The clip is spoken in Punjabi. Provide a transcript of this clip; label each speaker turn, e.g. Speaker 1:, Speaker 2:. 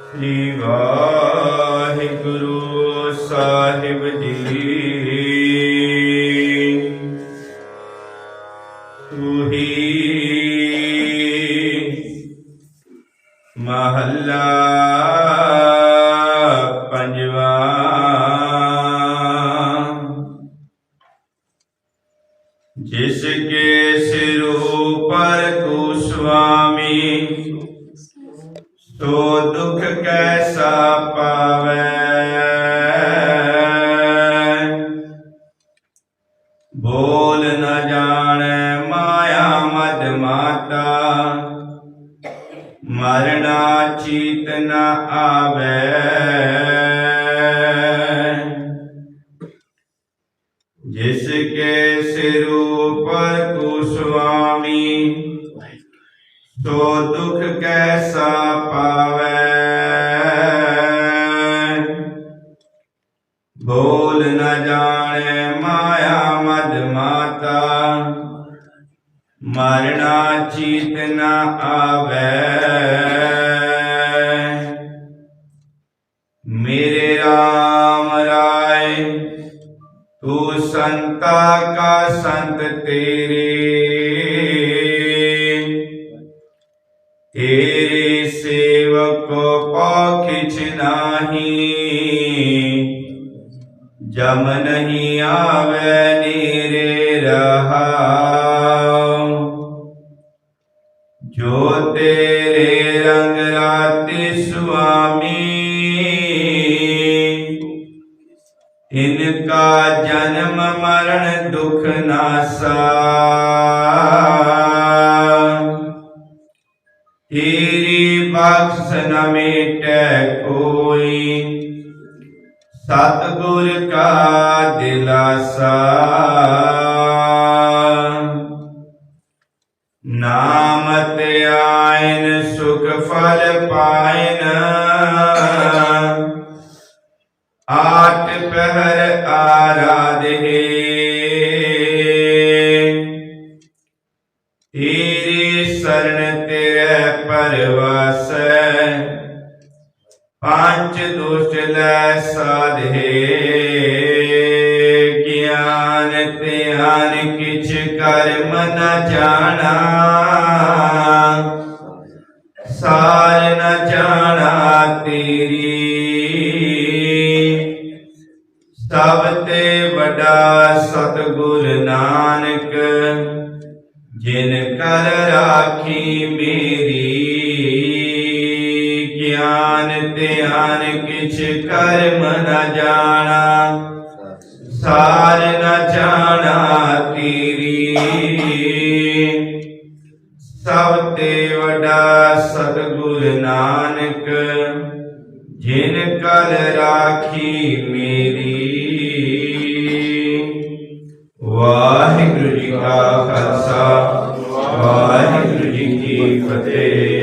Speaker 1: ਸ੍ਰੀ ਵਾਹਿਗੁਰੂ ਸਾਹਿਬ ਜੀ। ਸੁਹੀ ਮਹੱਲਾ ਪੰਜਵਾ। ਜਿਸ ਕੇ ਸਿਰ ਉਪਰ ਤੂ ਸੋ ਦੁਖ ਕੈਸਾ ਪਾਵੈ? ਬੋਲ ਨ ਜਾਣੈ ਮਾਇਆ ਮਦ ਮਾਤਾ। ਮਰਣਾ ਚੀਤ ਨ ਆਵੈ। ਜਿਸ ਕੇ ਸਿਰ ਉਪਰ ਤੂ ਸੁਆਮੀ ਸੋ ਦੁਖ ਕੈਸਾ ਪਾਵੈ? ਬੋਲ ਨ ਜਾਣੇ ਮਾਇਆ ਮਦ ਮਾਤਾ। ਮਰਣਾ ਚੀਤ ਨ ਆਵੈ। ਮੇਰੇ RAM ਰਾਏ, ਤੂੰ ਸੰਤਾ ਕਾ ਸੰਤ ਤੇਰੇ ਤੇਰੇ। ਕੋ ਕਿਛ ਨਾਹੀ ਜਮ ਨਹੀਂ ਆਵੇ ਨੀਰੇ ਰਹਾਉ ਜੋ ਤੇਰੇ ਰੰਗ ਰਾਤੀ ਸੁਆਮੀ ਇਨਕਾ ਜਨਮ ਮਰਨ ਦੁਖ ਨਾਸਾ ਤੇਰੀ ਬਖਸ਼ ਨ ਮੇਟੈ ਕੋਈ। ਸਤਿਗੁਰ ਕਾ ਦਿਲਾਸਾ। ਨਾਮ ਤੇ ਆਇਨ ਸੁਖ ਫਲ ਪਾਇਨ। ਆਟ ਪਹਿਰ ਆਰਾਧੇ। ਤੇਰੀ ਸਰਨ ਤੇਰੇ ਪਰਵਾ। ਪੰਜ ਦੁਸ਼ਟ ਲੈ ਸਾਧੇ, ਗਿਆਨ ਧਿਆਨ ਕਿਛ ਕਰਮ ਨ ਜਾਣਾ। ਸਾਰ ਨ ਜਾਣਾ ਤੇਰੀ। ਸਭ ਤੇ ਵੱਡਾ ਸਤਿਗੁਰ ਨਾਨਕ, ਜਿਨ ਕਰ ਰਾਖੀ ਮੇਰੀ। ਗਿਆਨ ਧਿਆਨ ਕਿਛ ਕਰਮ ਨ ਜਾਣਾ। ਸਾਰ ਨ ਜਾਣਾ ਤੇਰੀ। ਸਭ ਤੇ ਵੱਡਾ ਸਤਿਗੁਰ ਨਾਨਕ, ਜਿਨ ਕਲ ਰਾਖੀ ਮੇਰੀ। ਵਾਹਿਗੁਰੂ ਜੀ ਕਾ ਖਾਲਸਾ, ਵਾਹਿਗੁਰੂ ਜੀ ਕੀ ਫਤਿਹ।